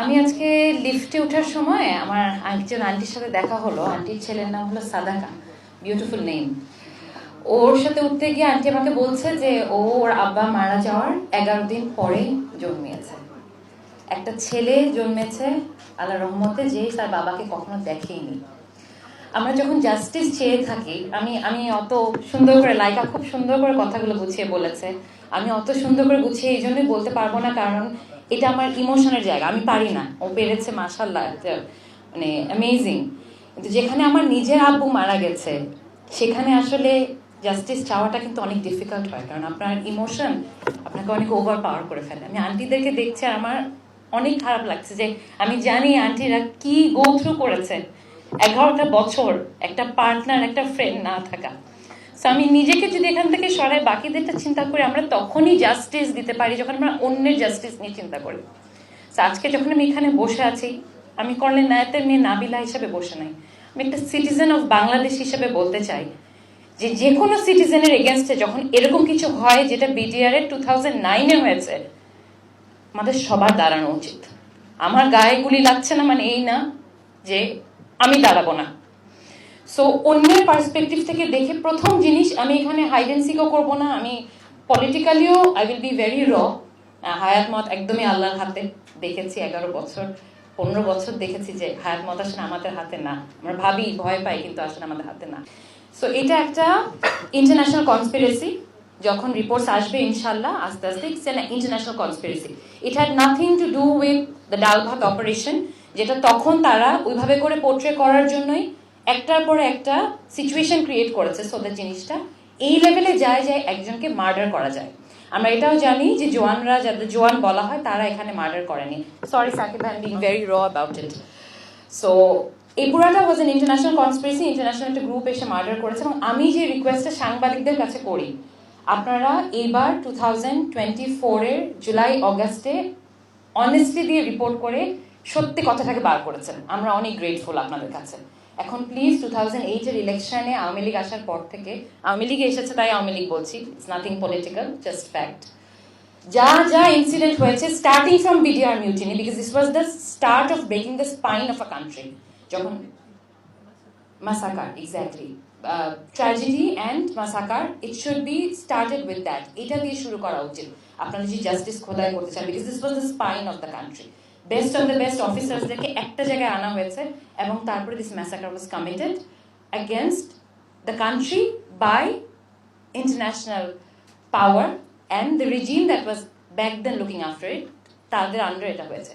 আমি আজকে লিফটে ওঠার সময় আমার একজন আন্টির সাথে দেখা হলো। আন্টির ছেলের নাম হলো সাদাকা। বিউটিফুল নেম ওর সাথে উঠতে গিয়ে আন্টি আমাকে বলছে যে ও ওর আব্বা মারা যাওয়ার এগারো দিন পরে জন্মিয়েছে। একটা ছেলে জন্মেছে আল্লাহ রহমতে যে তার বাবাকে কখনো দেখেইনি। আমরা যখন জাস্টিস চেয়ে থাকি, আমি আমি অত সুন্দর করে, লাইকা খুব সুন্দর করে কথাগুলো গুছিয়ে বলেছে। আমি অত সুন্দর করে গুছিয়ে এই জন্যই বলতে পারব না, কারণ এটা আমার ইমোশনের জায়গা, আমি পারি না। ও পেরেছে মাসাল্লাহ মানে অ্যামেজিং কিন্তু যেখানে আমার নিজের আব্বু মারা গেছে, সেখানে আসলে জাস্টিস চাওয়াটা কিন্তু অনেক ডিফিকাল্ট হয়, কারণ আপনার ইমোশন আপনাকে অনেক ওভার পাওয়ার করে ফেলে। আমি আন্টিদেরকে দেখছি আমার অনেক খারাপ লাগছে যে, আমি জানি আন্টিরা কি গো থ্রু করেছে। এগারোটা বছর একটা পার্টনার একটা ফ্রেন্ড না থাকা। সো আমি নিজেকে যদি এখান থেকে সরাই, বাকিদেরটা চিন্তা করি আমরা তখনই জাস্টিস দিতে পারি, যখন আমরা অন্যের জাস্টিস নিয়ে চিন্তা করি। সো আজকে যখন আমি এখানে বসে আছি, আমি কর্নেল নায়তের মেয়ে নাবিলা হিসাবে বসে নাই। আমি একটা সিটিজেন অফ বাংলাদেশ হিসেবে বলতে চাই যে যে কোনো সিটিজেনের এগেনস্টে যখন এরকম কিছু হয়, যেটা বিডিআর এর টু থাউজেন্ড নাইনে হয়েছে, আমাদের সবার দাঁড়ানো উচিত। আমার গায়ে গুলি লাগছে না মানে এই না যে আমি দাঁড়াবো না। সো অন্যের পার্সপেক্টিভ থেকে দেখে প্রথম জিনিস আমি এখানে হাইডেন্সিকও করব না। আমি পলিটিক্যালিও আই উইল বি ভেরি র হায়াত মত একদমই আল্লাহর হাতে দেখেছি, এগারো বছর, পনেরো বছর দেখেছি যে হায়াত মত আসলে আমাদের হাতে না। আমরা ভাবি, ভয় পাই, কিন্তু আসলে আমাদের হাতে না। সো এটা একটা ইন্টারন্যাশনাল কনস্পিরেসি যখন রিপোর্টস আসবে ইনশাল্লাহ আস্তে আস্তে international conspiracy it had nothing to do with the dal bhat operation যেটা তখন তারা ওইভাবে করে পোর্ট্রে করার জন্যই একটার পর একটা সিচুয়েশন ক্রিয়েট করেছে। সোদের জিনিসটা এই লেভেলে যায় যে একজনকে মার্ডার করা যায়। আমরা এটাও জানি যে জোয়ানরা, যাদের জোয়ান বলা হয়, তারা এখানে মার্ডার করেনি। Sorry Sakib I being very raw about it so এই পুরাটা was an international conspiracy international একটা গ্রুপ এসে মার্ডার করেছে এবং আমি যে রিকোয়েস্টটা সাংবাদিকদের কাছে করি, আপনারা এইবার টু থাউজেন্ড টোয়েন্টি ফোরের জুলাই অগাস্টে অনেস্টলি দিয়ে রিপোর্ট করে সত্যি কথাটাকে বার করেছেন। আমরা অনেক গ্রেটফুল আপনাদের কাছে। এখন প্লিজ টু থাউজেন্ড এইটের ইলেকশনে আওয়ামী লীগ আসার পর থেকে, আওয়ামী লীগ এসেছে তাই আওয়ামী লীগ বলছি। It's nothing political just fact যা যা ইনসিডেন্ট হয়েছে starting from BDR mutiny because this was the start of breaking the spine of a country যখন massacre exactly tragedy and massacre it should be started with that এটা দিয়ে শুরু করা উচিত। আপনারা যে জাস্টিস খোদাই করতে চান because this was the spine of the country best of the best অফিসার্সদেরকে একটা জায়গায় আনা হয়েছে এবং তারপরে this massacre was committed against the country by international power and the regime that was back then looking after it, তাদের under এটা হয়েছে।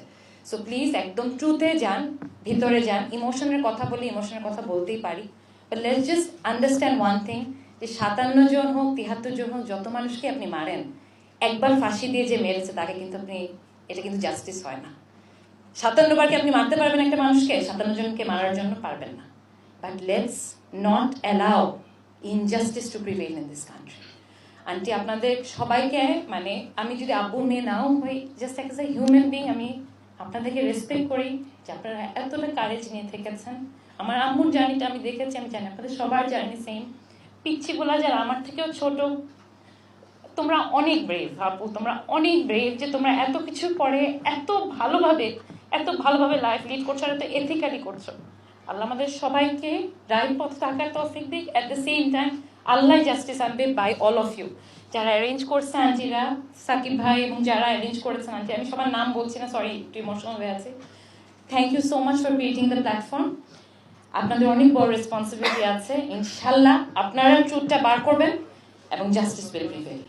So please একদম ট্রুথে যান, ভিতরে যান ইমোশনের কথা বলি ইমোশনের কথা বলতেই পারি। But let's just understand one thing যে সাতান্ন জন হোক তিয়াত্তর জন হোক, যত মানুষকে আপনি মারেন, একবার ফাঁসি দিয়ে যে মেরেছে, তাকে কিন্তু আপনি, এটা কিন্তু জাস্টিস হয় না। সাতান্ন বার কি আপনি মারতে পারবেন একটা মানুষকে? সাতান্ন জনকে মারার জন্য পারবেন না। But let's not allow injustice to prevail in this country aunty আপনাদের সবাইকে মানে আমি যদি আব্বু মেয়ে নাও হই just as a human being আমি আপনাদেরকে রেসপেক্ট করি যে আপনারা এতটা কারেজ নিয়ে থেকেছেন। আমার আম্মুর জার্নিটা আমি দেখেছি, আমি জানি, আপনাদের সবার জার্নি সেম পিচ্ছি পিচ্ছিগুলা যারা আমার থেকেও ছোট তোমরা অনেক ব্রেভ আপু তোমরা অনেক ব্রেভ যে তোমরা এত কিছু পরে এত ভালোভাবে এত ভালোভাবে লাইফ লিড করছ আর এত এথিক্যালি করছ। আল্লাহ আমাদের সবাইকে রাইট পথ থাকার তৌফিক দিক। At the same time Allah justice আনবে বাই অল অফ ইউ যারা অ্যারেঞ্জ করছে আন্টিরা, সাকিব ভাই এবং যারা অ্যারেঞ্জ করেছেন আন্টি, আমি সবার নাম বলছি না সরি একটু ইমোশনাল হয়ে আছে। Thank you so much for creating the platform আপনাদের অনেক বড় রেসপন্সিবিলিটি আছে। ইনশাল্লাহ আপনারা ট্রুথটা বার করবেন এবং জাস্টিস উইল প্রিভেল